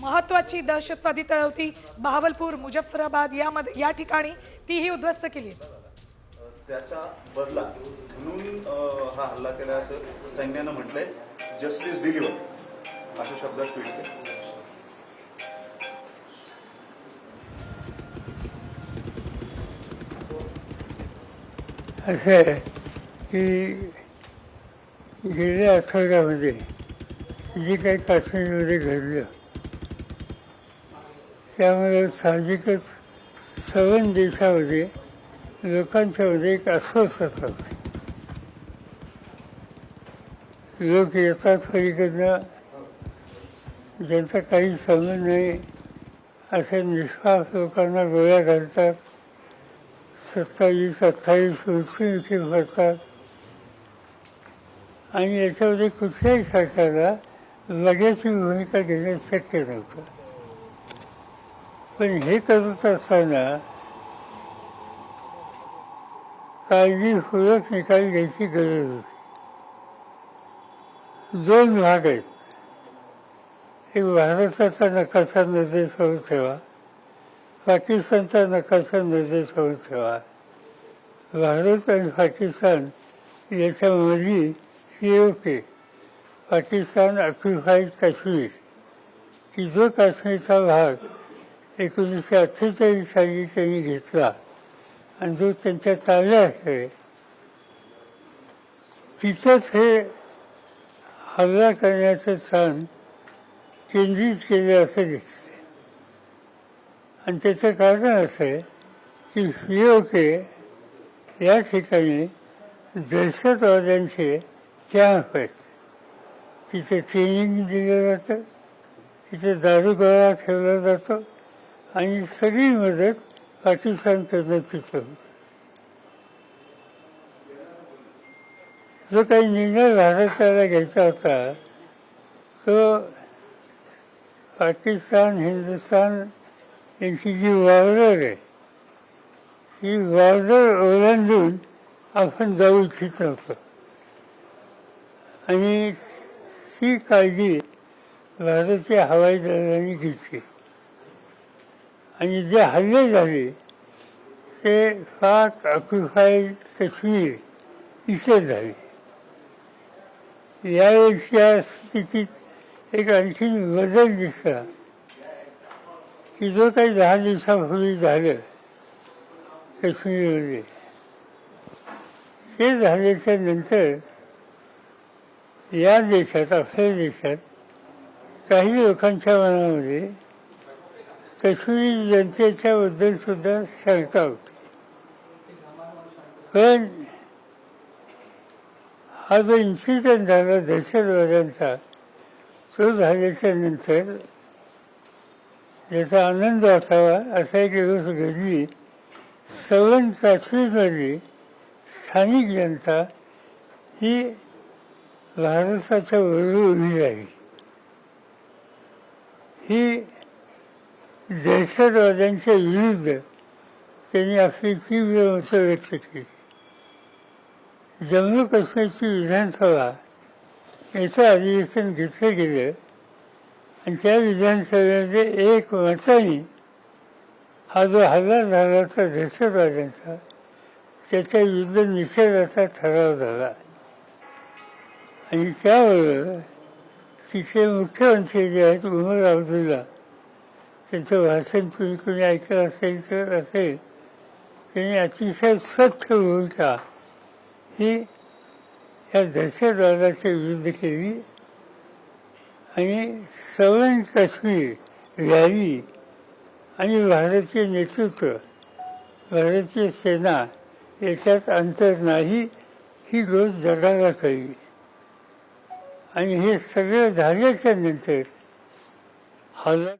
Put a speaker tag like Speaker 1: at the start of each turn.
Speaker 1: महत्वाची दहशतवादी तळ होती बहावलपूर मुजफ्फराबाद यामध्ये या ठिकाणी तीही उद्ध्वस्त केली आहे.
Speaker 2: त्याचा बदला म्हणून हा हल्ला केला असं सैन्यानं म्हटलंय जस्टिस डिलिव्हर अशा शब्दात ट्विट केलं
Speaker 3: असं आहे की गेल्या आठवड्यामध्ये जे काही काश्मीरमध्ये घडलं त्यामुळे साहजिकच सवन देशामध्ये लोकांच्यामध्ये एक अस्वस्थता होते. लोक येतात पलीकडनं ज्यांचा काही संबंध नाही असे निष्पास लोकांना गोळ्या घालतात सत्तावीस अठ्ठावीस मृत्यूमुखी भरतात. आणि याच्यामध्ये कुठल्याही सरकारला लगेच भूमिका घेणं शक्य नव्हतं पण हे करत असताना काळजीपूर्वक निकाल घ्यायची गरज होती दोन भाग आहेत. एक भारताचा नकाशा निर्देशावर ठेवा पाकिस्तानचा नकाशा निर्देशावर ठेवा. भारत आणि Pakistan याच्यामधली P O Pakistan occupied Kashmir. की जो काश्मीरचा भाग एकोणीसशे अठ्ठेचाळीस साली त्यांनी घेतला. आणि जो त्यांच्या ताब्यात आहे तिथंच हे हल्ला करण्याचं स्थान केंद्रित केले असं दिसते आणि त्याचं कारण असं आहे की फिओके या ठिकाणी दहशतवाद्यांचे कॅम्प आहेत. तिथे ट्रेनिंग दिलं जातं तिथे दारू गोळा ठेवला जातो आणि सगळी मदत पाकिस्तानकडनं तिथं होतं जो काही निर्णय भारताला घ्यायचा होता तो पाकिस्तान हिंदुस्थान यांची जी बॉर्डर आहे ती बॉर्डर ओलांडून आपण जाऊ इच्छित नव्हतो. आणि ती काळजी भारतीय हवाई दलाने घेतली. आणि जे हल्ले झाले ते सात ऑक्युफाईड कश्मीर इथे झाले? यावेळेसच्या स्थितीत एक आणखी बदल दिसला. की जो काही दहा दिवसापूर्वी झालं काश्मीरमध्ये. ते झाल्याच्यानंतर या देशात आपल्या देशात काही लोकांच्या मनामध्ये काश्मीरी जनतेच्या बद्दल सुद्धा शंका होती पण हा जो इन्सिडेंट झाला दहशतवाद्यांचा तो झाल्याच्यानंतर याचा आनंद असावा असा एक दिवस घडली. सवन काश्मीरमधली स्थानिक जनता ही भारताच्या बरोबर उभी राहिली. ही दहशतवाद्यांच्या विरुद्ध त्यांनी आपली तीव्र मतं व्यक्त केली. जम्मू काश्मीरची विधानसभा याचं अधिवेशन घेतलं गेलं आणि त्या विधानसभेमध्ये एक मताने हा जो हल्ला झाला होता दहशतवाद्यांचा त्याच्या विरुद्ध निषेधाचा ठराव झाला. आणि त्याबरोबर तिथले मुख्यमंत्री जे आहेत उमर अब्दुल्ला त्यांचं भाषण तुम्ही कोणी ऐकलं असेल तर असेल त्यांनी अतिशय स्वच्छ भूमिका ही या दहशतवादाच्या विरुद्ध केली आणि सवन काश्मीर रॅली आणि भारतीय नेतृत्व भारतीय सेना याच्यात अंतर नाही ही रोज जगाला कळली आणि हे सगळं झाल्याच्यानंतर हल्ला